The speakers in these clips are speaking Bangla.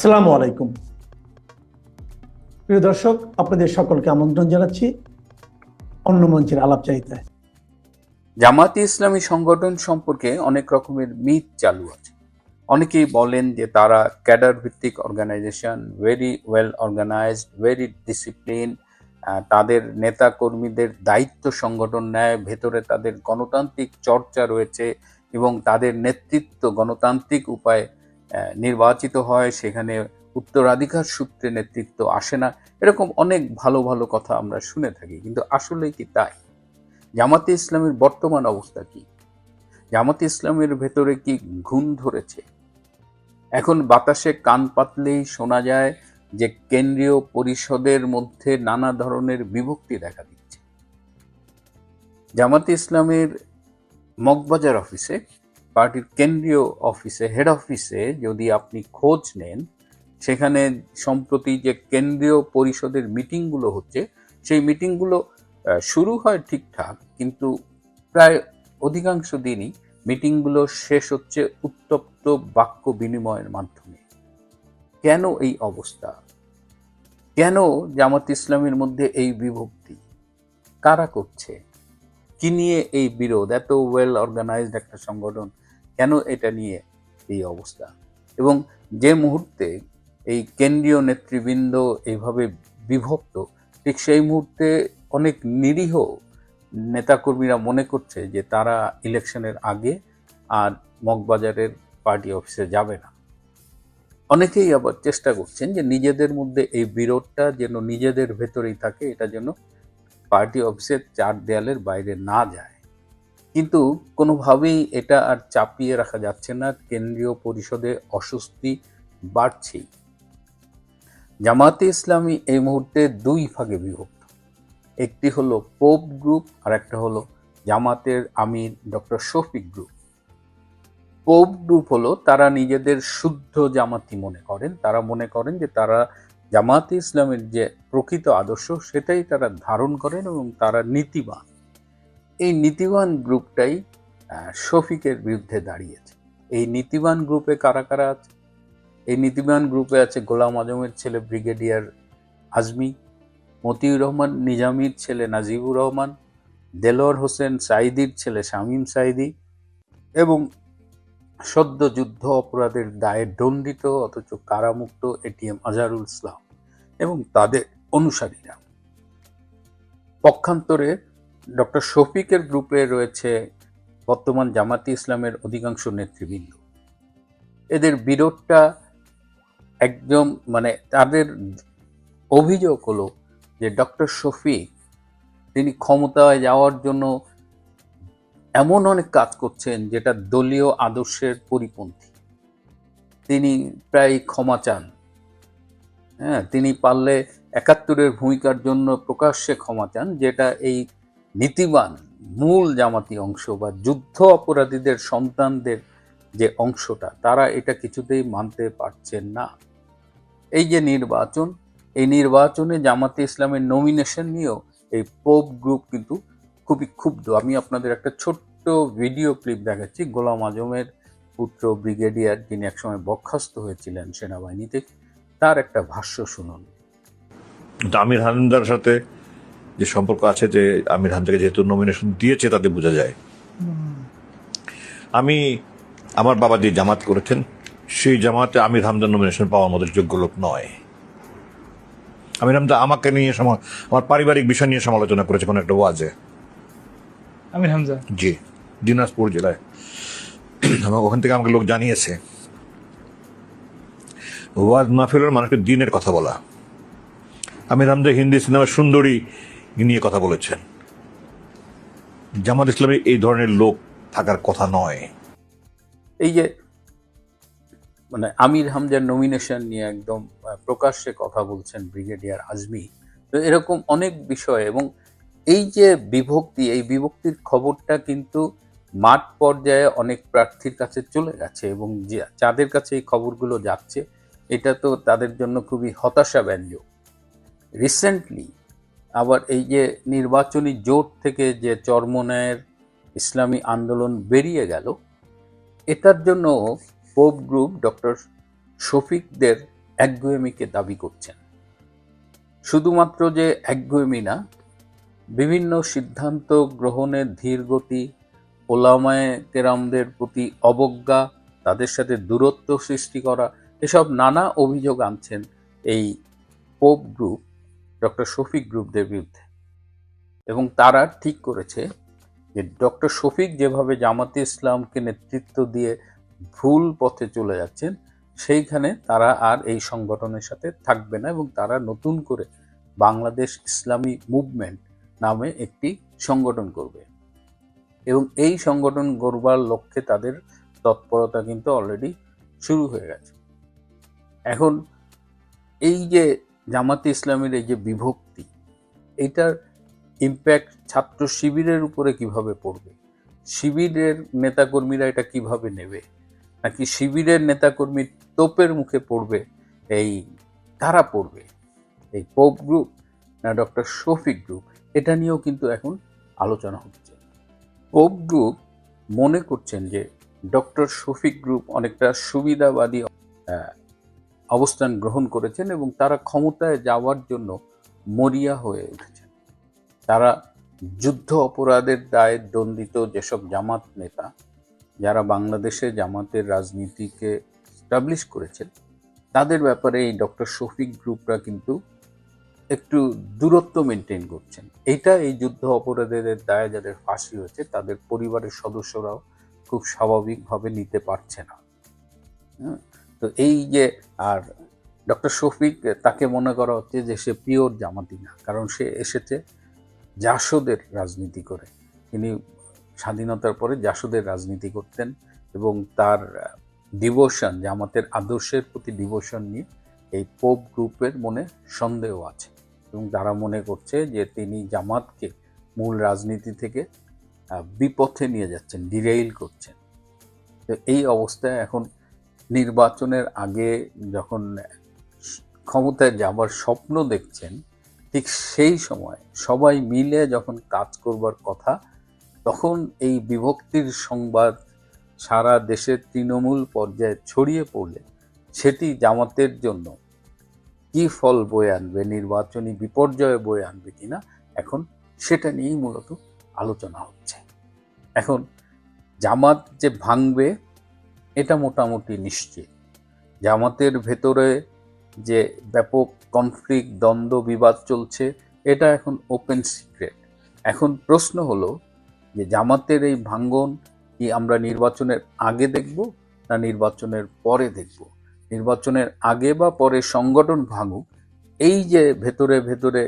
আসসালামু আলাইকুম। প্রিয় দর্শক, আপনাদের সকলকে আমন্ত্রণ জানাচ্ছি অন্য মঞ্চের আলাপ চাইতায় জামাতি ইসলামী সংগঠন সম্পর্কে অনেক রকমের মিথ চালু আছে। অনেকেই বলেন যে তারা ক্যাডার ভিত্তিক organisation very well organised very discipline তাদের নেতা কর্মীদের দায়িত্ব সংগঠন নেয়, ভেতরে তাদের গণতান্ত্রিক চর্চা রয়েছে এবং তাদের নেতৃত্ব গণতান্ত্রিক উপায়ে নির্বাচিত হয়, সেখানে উত্তরাধিকার সূত্রে নেতৃত্ব আসে না। এরকম অনেক ভালো ভালো কথা আমরা শুনে থাকি, কিন্তু আসলে কি তাই? জামাতে ইসলামের বর্তমান অবস্থা কি? জামাতে ইসলামের ভেতরে কি ঘুণ ধরেছে? এখন বাতাসে কান পাতলেই শোনা যায় যে কেন্দ্রীয় পরিষদের মধ্যে নানা ধরনের বিভক্তি দেখা দিচ্ছে। জামাতে ইসলামের মগবাজার অফিসে পার্টির কেন্দ্রীয় অফিসে হেড অফিসে যদি আপনি খোঁজ নেন, সেখানে সম্প্রতি যে কেন্দ্রীয় পরিষদের মিটিংগুলো হচ্ছে, সেই মিটিংগুলো শুরু হয় ঠিকঠাক, কিন্তু প্রায় অধিকাংশ দিনই মিটিংগুলো শেষ হচ্ছে উত্তপ্ত বাক্য বিনিময়ের মাধ্যমে। কেন এই অবস্থা? কেন জামাত ইসলামের মধ্যে এই বিভক্তি? কারা করছে? কি নিয়ে এই বিরোধ? এত ওয়েল অর্গানাইজড একটা সংগঠন কেন এটা নিয়ে এই অবস্থা? এবং যে মুহূর্তে এই কেন্দ্রীয় নেতৃবৃন্দ এইভাবে বিভক্ত, ঠিক সেই মুহূর্তে অনেক নিরীহ নেতাকর্মীরা মনে করছে যে তারা ইলেকশনের আগে আর মগবাজারের পার্টি অফিসে যাবে না। অনেকেই আবার চেষ্টা করছেন যে নিজেদের মধ্যে এই বিরোধটা যেন নিজেদের ভেতরেই থাকে, এটা যেন পার্টি অফিসের চার দেয়ালের বাইরে না যায়। কিন্তু কোনোভাবেই এটা আর চাপিয়ে রাখা যাচ্ছে না, কেন্দ্রীয় পরিষদে অস্বস্তি বাড়ছেই। জামাতে ইসলামী এই মুহূর্তে দুই ভাগে বিভক্ত। একটি হলো পোপ গ্রুপ আর একটা হলো জামাতের আমির doctor Shafiq group pope group হলো তারা নিজেদের শুদ্ধ জামাতি মনে করেন, তারা মনে করেন যে তারা জামাতে ইসলামের যে প্রকৃত আদর্শ, সেটাই তারা ধারণ করেন এবং তারা নীতিবান। এই নীতিবান গ্রুপটাই শফিকের বিরুদ্ধে দাঁড়িয়েছে। এই নীতিবান গ্রুপে কারা কারা আছে? এই নীতিবান গ্রুপে আছে গোলাম আজমের ছেলে ব্রিগেডিয়ার আজমি, মতিউর রহমান নিজামির ছেলে নাজিবুর রহমান, দেলোয়ার হোসেন সাইদির ছেলে শামীম সাইদি এবং সদ্য যুদ্ধ অপরাধের দায়ে দণ্ডিত অথচ কারামুক্ত এটিএম আজহারুল ইসলাম এবং তাদের অনুসারীরা। পক্ষান্তরে ডক্টর শফিকের গ্রুপে রয়েছে বর্তমান জামাতি ইসলামের অধিকাংশ নেতৃবৃন্দ। এদের বিরোধটা একদম মানে তাদের অভিযোগ হলো যে ডক্টর শফিক তিনি ক্ষমতায় যাওয়ার জন্য এমন অনেক কাজ করছেন যেটা দলীয় আদর্শের পরিপন্থী। তিনি প্রায় ক্ষমা চান। হ্যাঁ তিনি পারলে একাত্তরের ভূমিকার জন্য প্রকাশ্যে ক্ষমা চান, যেটা এই নীতিবান মূল জামাতি অংশ বা যুদ্ধ অপরাধীদের সন্তানদের যে অংশটা, তারা এটা কিছুতেই মানতে পারছেন না। এই যে নির্বাচন, এই নির্বাচনে জামাতে ইসলামের নমিনেশন নিয়েও এই পোপ গ্রুপ কিন্তু খুবই ক্ষুব্ধ। আমি আপনাদের একটা ছোট্ট ভিডিও ক্লিপ দেখাচ্ছি। গোলাম আজমের পুত্র ব্রিগেডিয়ার যিনি একসময় বরখাস্ত হয়েছিলেন সেনাবাহিনীতে, তার একটা ভাষ্য শুনুন। কিন্তু আমির হামদার সাথে যে সম্পর্ক আছে যে আমির হামদাকে যেহেতু নমিনেশন দিয়েছে তাতে বোঝা যায়। আমি আমার বাবা যে জামাত করেছেন সেই জামাতে আমির হামদার নমিনেশন পাওয়ার মতো যোগ্য লোক নয়। আমির হামদা আমাকে নিয়ে আমার পারিবারিক বিষয় নিয়ে সমালোচনা করেছে কোনো একটা ওয়াজে। আমির হামজা? জি দিনাজপুর জেলায়। আমার ওখান থেকে আমাকে লোক জানিয়েছে। ওয়াজ মাহফিলের মানুষকে দিনের কথা বলা। আমির হামদা হিন্দি সিনেমার সুন্দরী নিয়ে কথা বলেছেন। জামাত ইসলামে এই ধরনের লোক থাকার কথা নয়। এই যে মানে আমির হামজার নমিনেশন নিয়ে একদম প্রকাশ্যে কথা বলছেন ব্রিগেডিয়ার আজমি। এরকম অনেক বিষয় এবং এই যে বিভক্তি, এই বিভক্তির খবরটা কিন্তু মাঠ পর্যায়ে অনেক প্রার্থীর কাছে চলে গেছে এবং যে- যাদের কাছে এই খবরগুলো যাচ্ছে, এটা তো তাদের জন্য খুবই হতাশা ব্যঞ্জক রিসেন্টলি আবার এই যে নির্বাচনী জোট থেকে যে চরমনায়ের ইসলামী আন্দোলন বেরিয়ে গেল, এটার জন্য পোপ গ্রুপ ডক্টর শফিকদের একগুয়েমিকে দাবি করছেন। শুধুমাত্র যে একগুয়েমি না, বিভিন্ন সিদ্ধান্ত গ্রহণের ধীর গতি ওলামায় কেরামদের প্রতি অবজ্ঞা, তাদের সাথে দূরত্ব সৃষ্টি করা, এসব নানা অভিযোগ আনছেন এই পোপ গ্রুপ ডক্টর শফিক গ্রুপদের বিরুদ্ধে। এবং তারা ঠিক করেছে যে ডক্টর শফিক যেভাবে জামাতে ইসলামকে নেতৃত্ব দিয়ে ভুল পথে চলে যাচ্ছেন, সেইখানে তারা আর এই সংগঠনের সাথে থাকবে না এবং তারা নতুন করে বাংলাদেশ ইসলামী মুভমেন্ট নামে একটি সংগঠন করবে। এবং এই সংগঠন গড়বার লক্ষ্যে তাদের তৎপরতা কিন্তু অলরেডি শুরু হয়ে গেছে। এখন এই যে জামাতে ইসলামের এই যে বিভক্তি, এটার ইম্প্যাক্ট ছাত্র শিবিরের উপরে কীভাবে পড়বে? শিবিরের নেতাকর্মীরা এটা কীভাবে নেবে? নাকি শিবিরের নেতাকর্মীর তোপের মুখে পড়বে? এই তারা পড়বে? এই পোপ গ্রুপ না ডক্টর শফিক গ্রুপ এটা নিয়েও কিন্তু এখন আলোচনা হচ্ছে। পোপ গ্রুপ মনে করছেন যে ডক্টর শফিক গ্রুপ অনেকটা সুবিধাবাদী অবস্থান গ্রহণ করেছেন এবং তারা ক্ষমতায় যাওয়ার জন্য মরিয়া হয়ে উঠেছেন। তারা যুদ্ধ অপরাধের দায়ে দণ্ডিত যেসব জামাত নেতা যারা বাংলাদেশে জামাতের রাজনীতিকে স্টাবলিশ করেছেন তাদের ব্যাপারে এই ডক্টর শফিক গ্রুপরা কিন্তু একটু দূরত্ব মেনটেন করছেন। এটা এই যুদ্ধ অপরাধের দায়ে যাদের ফাঁসি হয়েছে তাদের পরিবারের সদস্যরাও খুব স্বাভাবিকভাবে নিতে পারছে না। হ্যাঁ, তো এই যে, আর ডক্টর শফিক তাকে মনে করা হচ্ছে যে সে পিওর জামাতি না, কারণ সে এসেছে জাসদের রাজনীতি করে। তিনি স্বাধীনতার পরে জাসদের রাজনীতি করতেন এবং তার ডিভোশন, জামাতের আদর্শের প্রতি ডিভোশন নিয়ে এই পোপ গ্রুপের মনে সন্দেহ আছে এবং তারা মনে করছে যে তিনি জামাতকে মূল রাজনীতি থেকে বিপথে নিয়ে যাচ্ছেন, ডিরেইল করছেন। তো এই অবস্থায় এখন নির্বাচনের আগে যখন ক্ষমতায় যাবার স্বপ্ন দেখছেন, ঠিক সেই সময় সবাই মিলে যখন কাজ করবার কথা, তখন এই বিভক্তির সংবাদ সারা দেশের তৃণমূল পর্যায়ে ছড়িয়ে পড়লে সেটি জামাতের জন্য কি ফল বয়ে আনবে, নির্বাচনী বিপর্যয়ে বয়ে আনবে কিনা, এখন সেটা নিয়েই মূলত আলোচনা হচ্ছে। এখন জামাত যে ভাঙবে এটা মোটামুটি নিশ্চিত। জামাতের ভেতরে যে ব্যাপক কনফ্লিক্ট দ্বন্দ্ব, বিবাদ চলছে, এটা এখন ওপেন সিক্রেট এখন প্রশ্ন হলো যে জামাতের এই ভাঙ্গন কি আমরা নির্বাচনের আগে দেখব না নির্বাচনের পরে দেখব? নির্বাচনের আগে বা পরে সংগঠন ভাঙুক, এই যে ভেতরে ভেতরে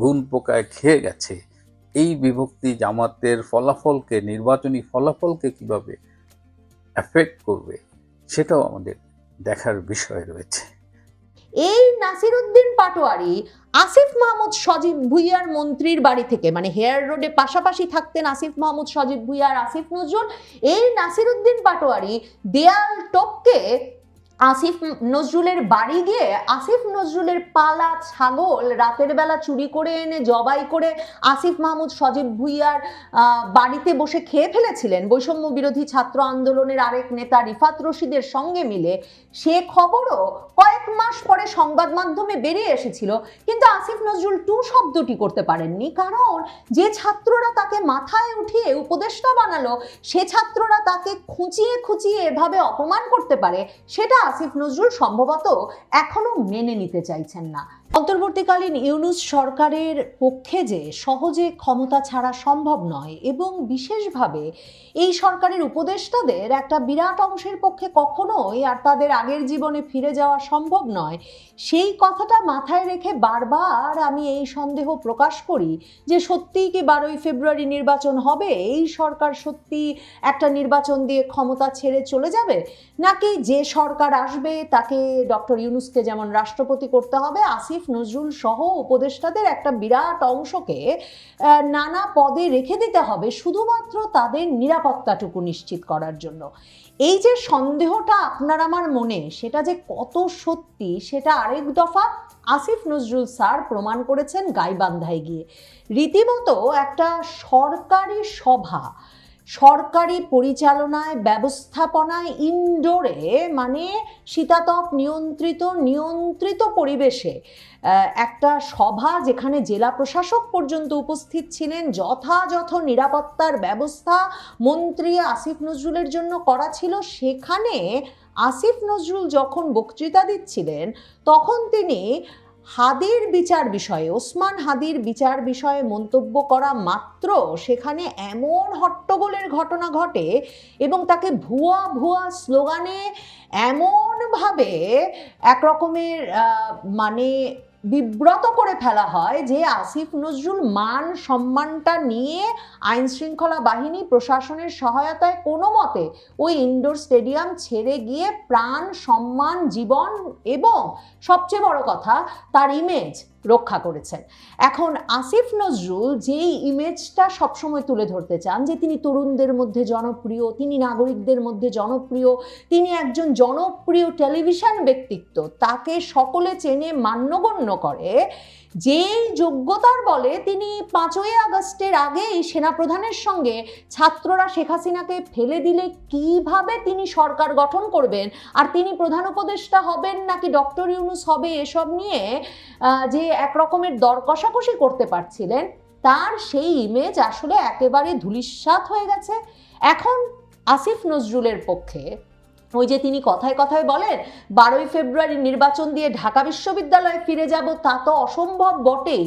গুণ পোকায় খেয়ে গেছে, এই বিভক্তি জামাতের ফলাফলকে, নির্বাচনী ফলাফলকে কীভাবে এফেক্ট করবে, সেটাও আমাদের দেখার বিষয় রয়েছে। এই নাসিরুদ্দিন পাটোয়ারি, আসিফ মাহমুদ সজীব ভুইয়ার মন্ত্রীর বাড়ি থেকে মানে হেয়ার রোডে পাশাপাশি থাকতেন আসিফ মাহমুদ সজীব ভুইয়ার আসিফ নজরুল, এই নাসিরুদ্দিন পাটোয়ারি দেয়াল টপকে আসিফ নজরুলের বাড়ি গিয়ে আসিফ নজরুলের পালা ছাগল রাতের বেলা চুরি করে এনে জবাই করে আসিফ মাহমুদ সজীব ভুইয়ার বাড়িতে বসে খেয়ে ফেলেছিলেন। বৈষম্য বিরোধী ছাত্র আন্দোলনের আরেক নেতা রিফাত রশিদের সঙ্গে মিলে সে খবরও কয়েক মাস পরে সংবাদ মাধ্যমে বেরিয়ে এসেছিল। আসিফ নজরুল টু শব্দটি করতে পারেননি। কারণ যে ছাত্ররা তাকে মাথায় উঠিয়ে উপদেষ্টা বানালো, সে ছাত্ররা তাকে খুঁচিয়ে খুঁচিয়ে এভাবে অপমান করতে পারে, সেটা আসিফ নজরুল সম্ভবত এখনও মেনে নিতে চাইছেন না। অন্তর্বর্তীকালীন ইউনুস সরকারের পক্ষে যে সহজে ক্ষমতা ছাড়া সম্ভব নয় এবং বিশেষভাবে এই সরকারের উপদেষ্টাদের একটা বিরাট অংশের পক্ষে কখনোই আর তাদের আগের জীবনে ফিরে যাওয়া সম্ভব নয়, সেই কথাটা মাথায় রেখে বারবার আমি এই সন্দেহ প্রকাশ করি যে সত্যিই কি বারোই ফেব্রুয়ারি নির্বাচন হবে? এই সরকার সত্যি একটা নির্বাচন দিয়ে ক্ষমতা ছেড়ে চলে যাবে? নাকি যে সরকার আসবে তাকে ডক্টর ইউনুসকে যেমন রাষ্ট্রপতি করতে হবে, আসিফ নজরুল সহ উপদেষ্টাদের একটা বিরাট অংশকে নানা পদে রেখে দিতে হবে শুধুমাত্র তাদের নিরাপত্তাটুকু নিশ্চিত করার জন্য। এই যে সন্দেহটা আপনার আমার মনে, সেটা যে কত সত্যি, সেটা আরেক দফা আসিফ নজরুল স্যার প্রমাণ করেছেন গাইবান্ধায় গিয়ে। রীতিমতো একটা সরকারি সভা, সরকারি পরিচালনায়, ব্যবস্থাপনায় ইনডোরে মানে শীতাতপ নিয়ন্ত্রিত নিয়ন্ত্রিত পরিবেশে একটা সভা যেখানে জেলা প্রশাসক পর্যন্ত উপস্থিত ছিলেন, যথাযথ নিরাপত্তার ব্যবস্থা মন্ত্রী আসিফ নজরুলের জন্য করা ছিল। সেখানে আসিফ নজরুল যখন বক্তৃতা দিচ্ছিলেন, তখন তিনি হাদির বিচার বিষয়ে, ওসমান হাদির বিচার বিষয়ে মন্তব্য করা মাত্র সেখানে এমন হট্টগোলের ঘটনা ঘটে এবং তাকে ভুয়া ভুয়া স্লোগানে এমনভাবে এক রকমের মানে বিব্রত করে ফেলা হয় যে আসিফ নজরুল মান সম্মানটা নিয়ে আইন শৃঙ্খলা বাহিনী প্রশাসনের সহায়তায় কোনো মতে ওই ইনডোর স্টেডিয়াম ছেড়ে গিয়ে প্রাণ, সম্মান, জীবন এবং সবচেয়ে বড় কথা, তার ইমেজ রক্ষা করেছেন। এখন আসিফ নজরুল যেই ইমেজটা সবসময় তুলে ধরতে চান, যে তিনি তরুণদের মধ্যে জনপ্রিয়, তিনি নাগরিকদের মধ্যে জনপ্রিয়, তিনি একজন জনপ্রিয় টেলিভিশন ব্যক্তিত্ব, তাকে সকলে চেনে, মান্যগণ্য করে, যেই যোগ্যতার বলে তিনি পাঁচই আগস্টের আগেই সেনাপ্রধানের সঙ্গে ছাত্ররা শেখ হাসিনাকে ফেলে দিলে কীভাবে তিনি সরকার গঠন করবেন, আর তিনি প্রধান উপদেষ্টা হবেন নাকি ডক্টর ইউনুস হবে এসব নিয়ে যে এক রকমের দর কষাকষি করতে পারছিলেন, তার সেই ইমেজ আসলে একেবারে ধুলিস্বাত হয়ে গেছে। এখন আসিফ নজরুলের পক্ষে ওই যে তিনি কথায় কথায় বলেন, বারোই ফেব্রুয়ারি নির্বাচন দিয়ে ঢাকা বিশ্ববিদ্যালয়ে ফিরে যাব, তা তো অসম্ভব বটেই।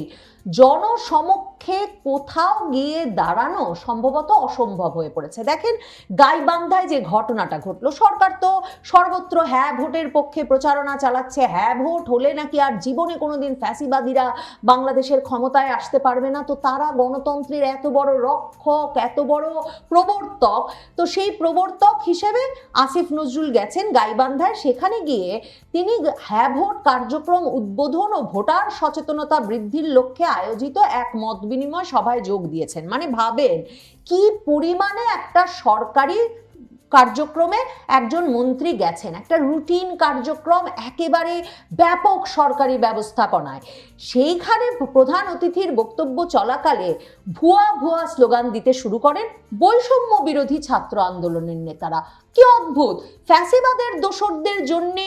জনসমক্ষে কোথাও গিয়ে দাঁড়ানো সম্ভবত অসম্ভব হয়ে পড়েছে। দেখেন, গাইবান্ধায় যে ঘটনাটা ঘটলো, সরকার তো সর্বত্র হ্যাঁ ভোটের পক্ষে প্রচারণা চালাচ্ছে হ্যাঁ ভোট হলে নাকি আর জীবনে কোনোদিন ফ্যাসিবাদীরা বাংলাদেশের ক্ষমতায় আসতে পারবে না। তো তারা গণতন্ত্রের এত বড় রক্ষক, এত বড় প্রবর্তক, তো সেই প্রবর্তক হিসেবে আসিফ নজরুল গেছেন গাইবান্ধায়। সেখানে গিয়ে তিনি হ্যাঁ ভোট কার্যক্রম উদ্বোধন ও ভোটার সচেতনতা বৃদ্ধির লক্ষ্যে আয়োজিত এক মত বিনিময় সভায় যোগ দিয়েছেন। মানে ভাবেন কি পরিমাণে একটা সরকারি কার্যক্রমে একজন মন্ত্রী গেছেন। একটা রুটিন কার্যক্রম একেবারে ব্যাপক সরকারি ব্যবস্থাপনায়। সেইখানে প্রধান অতিথির বক্তব্য চলাকালে ভুয়া ভুয়া স্লোগান দিতে শুরু করেন বৈষম্য বিরোধী ছাত্র আন্দোলনের নেতারা। কি অদ্ভুত! ফ্যাসিবাদের দোসরদের জন্যে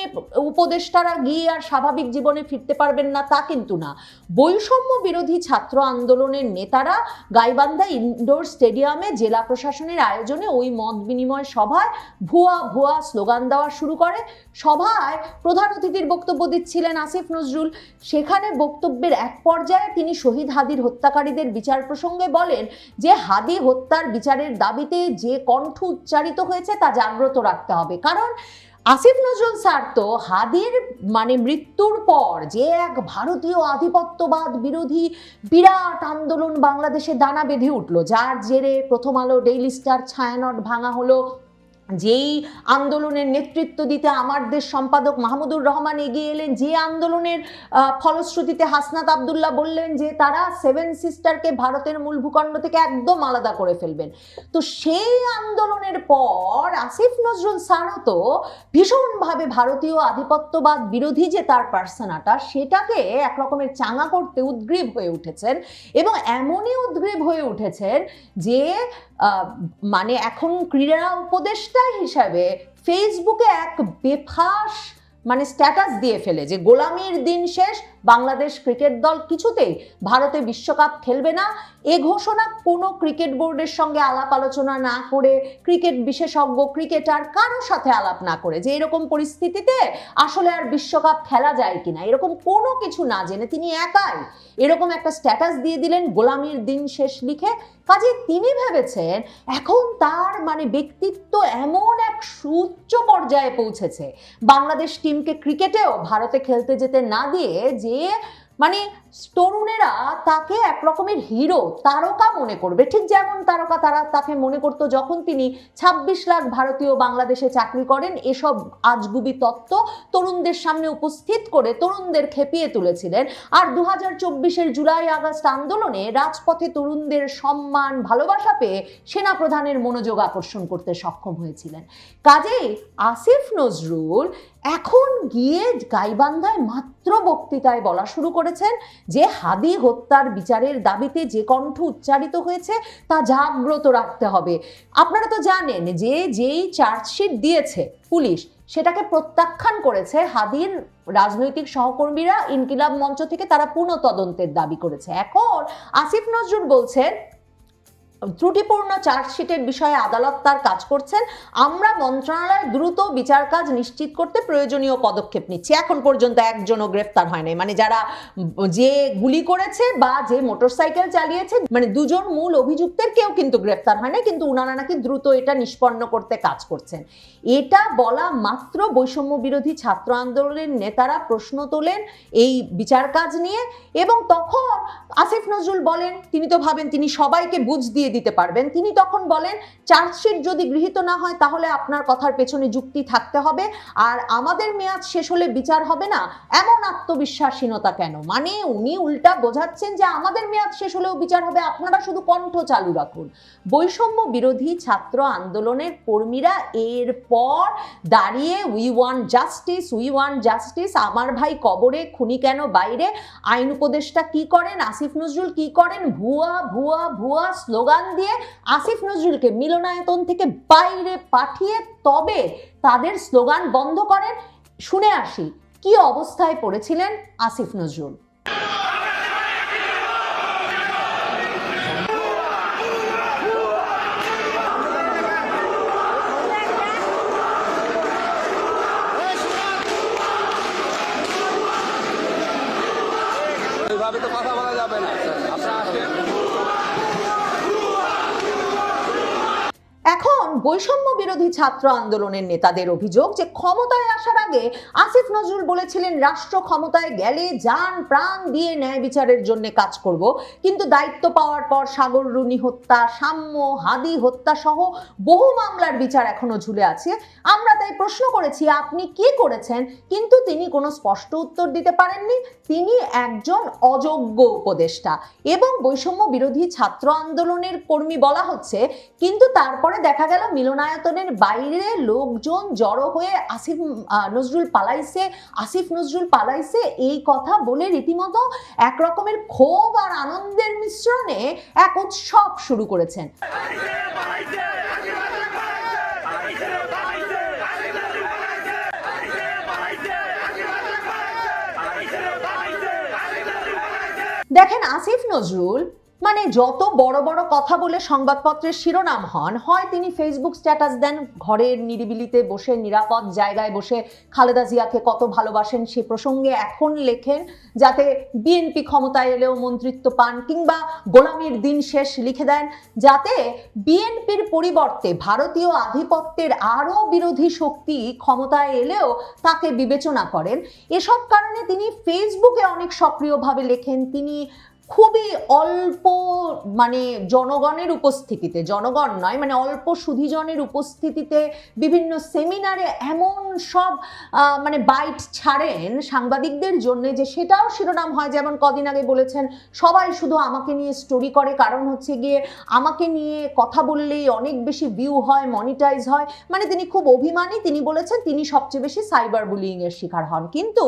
উপদেষ্টারা গিয়ে আর স্বাভাবিক জীবনে ফিরতে পারবেন না, তা কিন্তু না। বৈষম্য বিরোধী ছাত্র আন্দোলনের নেতারা গাইবান্ধা ইনডোর স্টেডিয়ামে জেলা প্রশাসনের আয়োজনে ওই মত বিনিময় সভায় ভুয়া ভুয়া স্লোগান দেওয়া শুরু করে। সভায় প্রধান অতিথির বক্তব্য দিচ্ছিলেন আসিফ নজরুল। সেখানে বক্তব্যের এক পর্যায়ে তিনি শহীদ হাদির হত্যাকারীদের বিচার প্রসঙ্গে বলেন যে, হাদি হত্যার বিচারের দাবিতে যে কণ্ঠ উচ্চারিত হয়েছে তা জাগ্রত রাখতে হবে। কারণ আসিফ নজরুল স্যার তো হাদির মানে মৃত্যুর পর যে এক ভারতীয় আধিপত্যবাদ বিরোধী বিরাট আন্দোলন বাংলাদেশে দানা বেঁধে উঠল। যার জেরে প্রথম আলো ডেইলি স্টার ছায়ানট ভাঙা হলো। যেই আন্দোলনের নেতৃত্ব দিতে আমার দেশ সম্পাদক মাহমুদুর রহমান এগিয়ে এলেন, যে আন্দোলনের ফলশ্রুতিতে হাসনাত আবদুল্লাহ বললেন যে তারা সেভেন সিস্টারকে ভারতের মূল ভূখণ্ড থেকে একদম আলাদা করে ফেলবেন। তো সেই আন্দোলনের পর আসিফ নজরুল স্যারও তো ভীষণভাবে ভারতীয় আধিপত্যবাদ বিরোধী যে তার পার্সোনাটা, সেটাকে এক রকমের চাঙা করতে উদ্গ্রীব হয়ে উঠেছেন এবং এমনই উদ্গ্রীব হয়ে উঠেছেন যে মানে এখন ক্রীড়া উপদেষ্টা হিসাবে ফেসবুকে এক বেফাস মানে স্ট্যাটাস দিয়ে ফেলে যে গোলামির দিন শেষ বাংলাদেশ ক্রিকেট দল কিছুতেই ভারতে বিশ্বকাপ খেলবে না। এ ঘোষণা কোনো ক্রিকেট বোর্ডের সঙ্গে আলাপ আলোচনা না করে ক্রিকেট বিশেষজ্ঞ, ক্রিকেটার কারও সাথে আলাপ না করে যে এরকম পরিস্থিতিতে আসলে আর বিশ্বকাপ খেলা যায় কিনা। এরকম কোনো কিছু না জেনে তিনি একাই এরকম একটা স্ট্যাটাস দিয়ে দিলেন গোলামির দিন শেষ লিখে। কাজে তিনি ভেবেছেন এখন তার মানে ব্যক্তিত্ব এমন এক সুউচ্চ পর্যায়ে পৌঁছেছে। বাংলাদেশ টিমকে ক্রিকেটেও ভারতে খেলতে যেতে না দিয়ে যে মানে তরুণেরা তাকে এক রকমের হিরো তারকা মনে করবে। ঠিক যেমন তারকা তারা তাকে মনে করতো যখন তিনি ২৬ লাখ ভারতীয় বাংলাদেশে চাকরি করেন, এসব আজগুবি তত্ত্ব তরুণদের সামনে উপস্থিত করে তরুণদের খেপিয়ে তুলেছিলেন। আর দু হাজার চব্বিশের জুলাই আগস্ট আন্দোলনে রাজপথে তরুণদের সম্মান, ভালোবাসা পেয়ে সেনাপ্রধানের মনোযোগ আকর্ষণ করতে সক্ষম হয়েছিলেন। কাজেই আসিফ নজরুল এখন গিয়ে গাইবান্ধায় মাত্র বক্তৃতায় বলা শুরু করেছেন। যে হাদি হত্যার বিচারের দাবিতে যে কণ্ঠ উচ্চারিত হয়েছে তা জাগ্রত রাখতে হবে। আপনারা তো জানেন যে যেই চার্জশিট দিয়েছে পুলিশ, সেটাকে প্রত্যাখ্যান করেছে হাদির রাজনৈতিক সহকর্মীরা ইনকিলাব মঞ্চ থেকে, তারা পুনঃ তদন্তের দাবি করেছে। এখন আসিফ নজরুল বলছেন ত্রুটিপূর্ণ চার্জশিটের বিষয়ে আদালত তার কাজ করছেন। আমরা মন্ত্রণালয় দ্রুত বিচার কাজ নিশ্চিত করতে প্রয়োজনীয় পদক্ষেপ নিচ্ছি। এখন পর্যন্ত একজনও গ্রেফতার হয় নাই। মানে যারা যে গুলি করেছে বা যে মোটরসাইকেল চালিয়েছে মানে দুজন মূল অভিযুক্তের কেউ কিন্তু গ্রেফতার হয় কিন্তু উনারা নাকি দ্রুত এটা নিষ্পন্ন করতে কাজ করছেন। এটা বলা মাত্র বৈষম্য বিরোধী ছাত্র আন্দোলনের নেতারা প্রশ্ন তোলেন এই বিচার কাজ নিয়ে এবং তখন আসিফ নজরুল বলেন, তিনি তো ভাবেন তিনি সবাইকে বুঝ দিয়ে দিতে পারবেন। তিনি তখন বলেন, চার্জশিট যদি গৃহীত না হয়, তাহলে আপনার কথার পেছনে যুক্তি থাকতে হবে। আর আমাদের মেয়াদ শেষ হলে বিচার হবে না। এমন আত্মবিশ্বাসীনতা কেন? মানে উনি উল্টা বোঝাচ্ছেন যে, আমাদের মেয়াদ শেষ হলেও বিচার হবে। আপনারা শুধু কণ্ঠ চালু রাখুন। বৈষম্য বিরোধী ছাত্র আন্দোলনের কর্মীরা এরপর দাঁড়িয়ে we want justice we want justice আমার ভাই কবরে, খুনি কেন বাইরে? আইন উপদেষ্টা কি করেন? আসিফ নজরুল কি করেন? ভুয়া ভুয়া ভুয়া, স্লোগান দিয়ে আসিফ নজরুলকে মিলনায়তন থেকে বাইরে পাঠিয়ে তবে তাদের স্লোগান বন্ধ করেন। শুনে আসি, কি অবস্থায় পড়েছিলেন আসিফ নজরুল ওইভাবে তো কথা বলা যাবে না আপনারা আসেন এখন বৈষম্য বিরোধী ছাত্র আন্দোলনের নেতাদের অভিযোগ যে ক্ষমতায় আসার আগে আসিফ নজরুল বলেছিলেন, রাষ্ট্র ক্ষমতায় গেলে যান, প্রাণ দিয়ে ন্যায় বিচারের জন্য কাজ করব। কিন্তু দায়িত্ব পাওয়ার পর সাগর, রুনি হত্যা, সাম্য, হাদি হত্যা সহ বহু মামলার বিচার এখনও ঝুলে আছে। আমরা তাই প্রশ্ন করেছি, আপনি কি করেছেন? কিন্তু তিনি কোনো স্পষ্ট উত্তর দিতে পারেননি। তিনি একজন অযোগ্য উপদেষ্টা এবং বৈষম্য বিরোধী ছাত্র আন্দোলনের কর্মী বলা হচ্ছে। কিন্তু তারপরে দেখা গেল মিলনায়তনের বাইরে লোকজন জড়ো হয়ে আসিফ নজরুল পালাইছে, আসিফ নজরুল পালাইছে এই কথা বলে রীতিমতো এক রকমের ক্ষোভ আর আনন্দের মিশ্রণে এক উৎসব শুরু করেছেন। দেখেন আসিফ নজরুল মানে যত বড় বড় কথা বলে সংবাদপত্রের শিরোনাম হন, হয় তিনি ফেসবুক স্ট্যাটাস দেন, ঘরের নিরিবিলিতে বসে, নিরাপদ জায়গায় বসে খালেদা জিয়াকে কত ভালোবাসেন সে প্রসঙ্গে এখন লেখেন, যাতে বিএনপি ক্ষমতায় এলেও মন্ত্রিত্ব পান কিংবা গোলামির দিন শেষ লিখে দেন, যাতে বিএনপির পরিবর্তে ভারতীয় আধিপত্যের আরও বিরোধী শক্তি ক্ষমতায় এলেও তাকে বিবেচনা করেন। এসব কারণে তিনি ফেসবুকে অনেক সক্রিয়ভাবে লেখেন। তিনি খুবই অল্প মানে জনগণের উপস্থিতিতে, জনগণ নয় মানে অল্প সুধিজনের উপস্থিতিতে বিভিন্ন সেমিনারে এমন সব মানে বাইট ছাড়েন সাংবাদিকদের জন্য যে সেটাও শিরোনাম হয়। যেমন কদিন আগে বলেছেন, সবাই শুধু আমাকে নিয়ে স্টোরি করে, কারণ হচ্ছে গিয়ে আমাকে নিয়ে কথা বললেই অনেক বেশি ভিউ হয় মনিটাইজ হয়। মানে তিনি খুব অভিমানী, তিনি বলেছেন তিনি সবচেয়ে বেশি সাইবার বুলিং এর শিকার হন। কিন্তু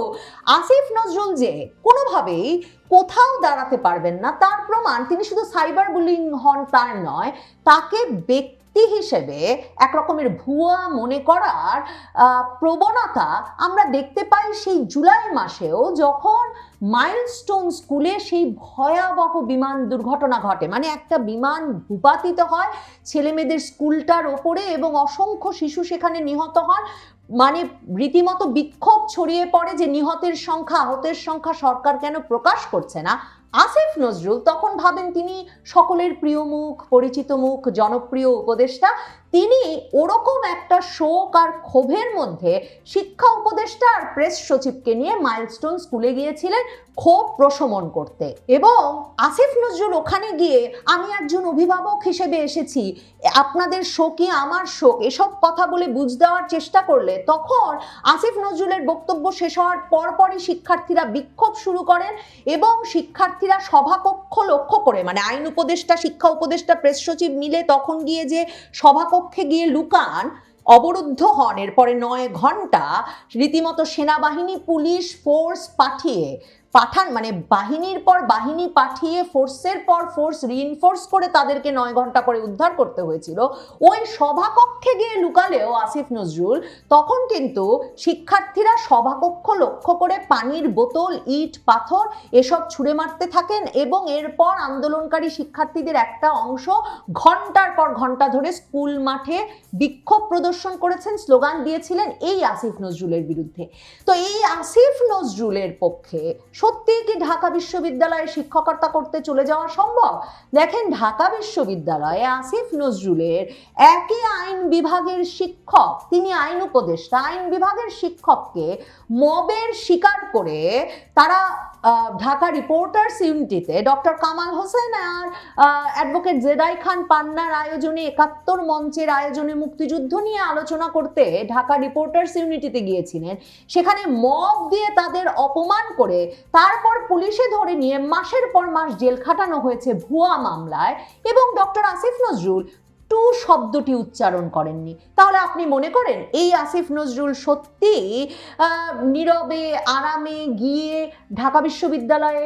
আসিফ নজরুল যে কোনোভাবেই কোথাও দাঁড়াতে পারবেন না। তার প্রমাণ, তিনি শুধু সাইবার বুলিং হন তার নয়, তাকে ব্যক্তি হিসেবে এক রকমের ভুয়া মনে করার প্রবণতা আমরা দেখতে পাই সেই জুলাই মাসেও যখন মাইলস্টোন স্কুলে সেই ভয়াবহ বিমান দুর্ঘটনা ঘটে। মানে একটা বিমান ভূপাতিত হয়, ছেলেমেয়েদের স্কুলটার ওপরে এবং অসংখ্য শিশু সেখানে নিহত হন। মানে রীতিমতো বিক্ষোভ ছড়িয়ে পড়ে যে নিহতের সংখ্যা, আহতের সংখ্যা সরকার কেন প্রকাশ করছে না? আসিফ নজরুল তখন ভাবেন তিনি সকলের প্রিয় মুখ, পরিচিত মুখ, জনপ্রিয় উপদেষ্টা। তিনি ওরকম একটা শোক আর ক্ষোভের মধ্যে শিক্ষা উপদেষ্টা আর প্রেস সচিবকে নিয়ে মাইলস্টোন স্কুলে গিয়েছিলেন ক্ষোভ প্রশমন করতে। এবং আসিফ নজরুল ওখানে গিয়ে, আমি একজন অভিভাবক হিসেবে এসেছি, আপনাদের শোকই আমার শোক। এসব কথা বলে বুঝ দেওয়ার চেষ্টা করলে তখন আসিফ নজরুলের বক্তব্য শেষ হওয়ার পরপরই শিক্ষার্থীরা বিক্ষোভ শুরু করেন এবং শিক্ষার্থীরা সভাকক্ষ লক্ষ্য করে মানে আইন উপদেষ্টা, শিক্ষা উপদেষ্টা প্রেস সচিব মিলে তখন গিয়ে যে সভাকক্ষে গিয়ে লুকান অবরুদ্ধ হন। এরপরে নয় ঘণ্টা রীতিমতো সেনাবাহিনী পুলিশ ফোর্স পাঠিয়ে পাঠান মানে বাহিনীর পর বাহিনী পাঠিয়ে ফোর্সের পর ফোর্স রিইনফোর্স করে তাদেরকে নয় ঘণ্টা পরে উদ্ধার করতে হয়েছিল। ওই সভাকক্ষে গিয়ে লুকালেও আসিফ নজরুল, তখন কিন্তু শিক্ষার্থীরা সভাকক্ষ লক্ষ্য করে পানির বোতল, ইট, পাথর এসব ছুঁড়ে মারতে থাকেন এবং এরপর আন্দোলনকারী শিক্ষার্থীদের একটা অংশ ঘণ্টার পর ঘণ্টা ধরে স্কুল মাঠে বিক্ষোভ প্রদর্শন করেছেন, স্লোগান দিয়েছিলেন এই আসিফ নজরুলের বিরুদ্ধে। তো এই আসিফ নজরুলের পক্ষে সত্যিই কি ঢাকা বিশ্ববিদ্যালয়ে শিক্ষকতা করতে চলে যাওয়া সম্ভব? দেখেন ঢাকা বিশ্ববিদ্যালয়ে আসিফ নজরুলের একই আইন বিভাগের শিক্ষক, তিনি আইন উপদেষ্টা, আইন বিভাগের শিক্ষককে মবের শিকার করে তারা ঢাকা রিপোর্টার্স ইউনিটিতে ডক্টর কামাল হোসেন আর অ্যাডভোকেট জেদাই খান পান্নার আয়োজনে একাত্তর মঞ্চের আয়োজনে মুক্তিযুদ্ধ নিয়ে আলোচনা করতে ঢাকা রিপোর্টার্স ইউনিটিতে গিয়েছিলেন। সেখানে মব দিয়ে তাদের অপমান করে তারপর পুলিশে ধরে নিয়ে মাসের পর মাস জেল খাটানো হয়েছে ভুয়া মামলায় এবং ডক্টর আসিফ নজরুল টু শব্দটি উচ্চারণ করেননি। তাহলে আপনি মনে করেন এই আসিফ নজরুল সত্যি নীরবে, আরামে গিয়ে ঢাকা বিশ্ববিদ্যালয়ে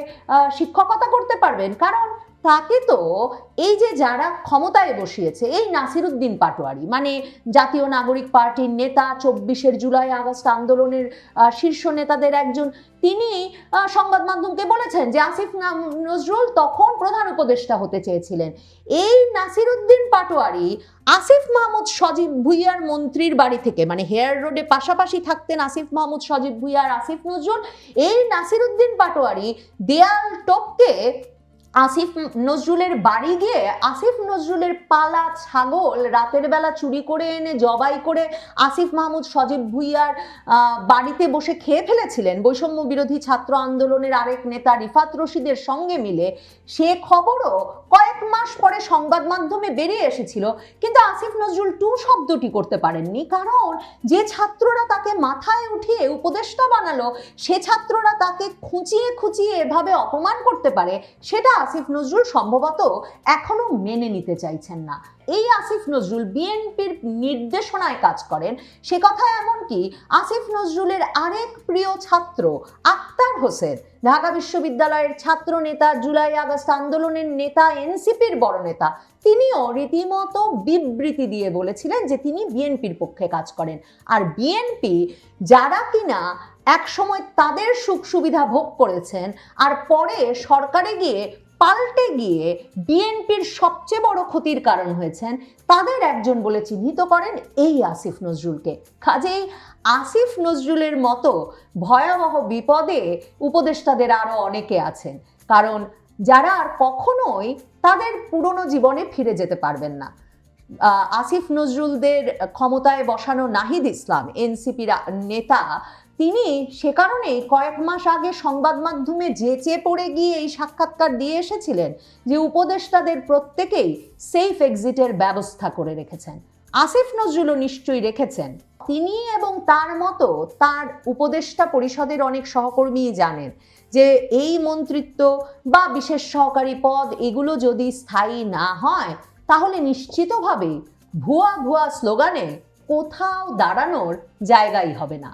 শিক্ষকতা করতে পারবেন? কারণ তাকে তো এই যে যারা ক্ষমতায় বসিয়েছে, এই নাসিরুদ্দিন পাটোয়ারি মানে জাতীয় নাগরিক পার্টির নেতা, চব্বিশের জুলাই আগস্ট আন্দোলনের শীর্ষ নেতাদের একজন, তিনি সংবাদ মাধ্যমকে বলেছেন যে আসিফ নজরুল তখন প্রধান উপদেষ্টা হতে চেয়েছিলেন। এই নাসিরুদ্দিন পাটোয়ারি আসিফ মাহমুদ সজীব ভুইয়ার মন্ত্রীর বাড়ি থেকে মানে হেয়ার রোডে পাশাপাশি থাকতেন আসিফ মাহমুদ সজীব ভুইয়া আর আসিফ নজরুল, এই নাসিরুদ্দিন পাটোয়ারি দেয়াল টপকে আসিফ নজরুলের বাড়ি গিয়ে আসিফ নজরুলের পালা ছাগল রাতের বেলা চুরি করে এনে জবাই করে আসিফ মাহমুদ সজীব ভুইয়ার বাড়িতে বসে খেয়ে ফেলেছিলেন। বৈষম্য বিরোধী ছাত্র আন্দোলনের আরেক নেতা রিফাত রশিদের সঙ্গে মিলে সে খবরও কয়েক মাস পরে সংবাদ মাধ্যমে বেরিয়ে এসেছিল। কিন্তু আসিফ নজরুল টু শব্দটি করতে পারেননি। কারণ যে ছাত্ররা তাকে মাথায় উঠিয়ে উপদেষ্টা বানালো, সে ছাত্ররা তাকে খুঁচিয়ে খুঁচিয়ে এভাবে অপমান করতে পারে, সেটা আসিফ নজরুল সম্ভবত এখনও মেনে নিতে চাইছেন না। এই আসিফ নজরুল বিএনপির নির্দেশনায় কাজ করেন। সে কথা এমনকি আসিফ নজরুলের আরেক প্রিয় ছাত্র আক্তার হোসেন। ঢাকা বিশ্ববিদ্যালয়ের ছাত্র নেতা জুলাই আগস্ট আন্দোলনের নেতা, এনসিপির বড় নেতা, তিনিও রীতিমতো বিবৃতি দিয়ে বলেছিলেন যে তিনি বিএনপির পক্ষে কাজ করেন। আর বিএনপি যারা কিনা একসময় তাদের সুখ সুবিধা ভোগ করেছেন, আর পরে সরকারে গিয়ে পাল্টে গিয়ে বিএনপির সবচেয়ে বড় ক্ষতির কারণ হয়েছেন তাদের একজন বলে চিহ্নিত করেন এই আসিফ নজরুলকে। কাজেই আসিফ নজরুলের মতো ভয়াবহ বিপদে উপদেষ্টাদের আরও অনেকে আছেন। কারণ যারা আর কখনোই তাদের পুরনো জীবনে ফিরে যেতে পারবেন না। আসিফ নজরুলদের ক্ষমতায় বসানো নাহিদ ইসলাম, এনসিপির নেতা তিনি সে কারণেই কয়েক মাস আগে সংবাদ মাধ্যমে যেচে পড়ে গিয়ে এই সাক্ষাৎকার দিয়ে এসেছিলেন যে উপদেষ্টাদের প্রত্যেকেই সেফ এক্সিটের ব্যবস্থা করে রেখেছেন। আসিফ নজরুলও নিশ্চয়ই রেখেছেন। তিনি এবং তার মতো তার উপদেষ্টা পরিষদের অনেক সহকর্মী জানেন যে এই মন্ত্রিত্ব বা বিশেষ সহকারী পদ এগুলো যদি স্থায়ী না হয়, তাহলে নিশ্চিতভাবে ভুয়া ভুয়া স্লোগানে কোথাও দাঁড়ানোর জায়গাই হবে না।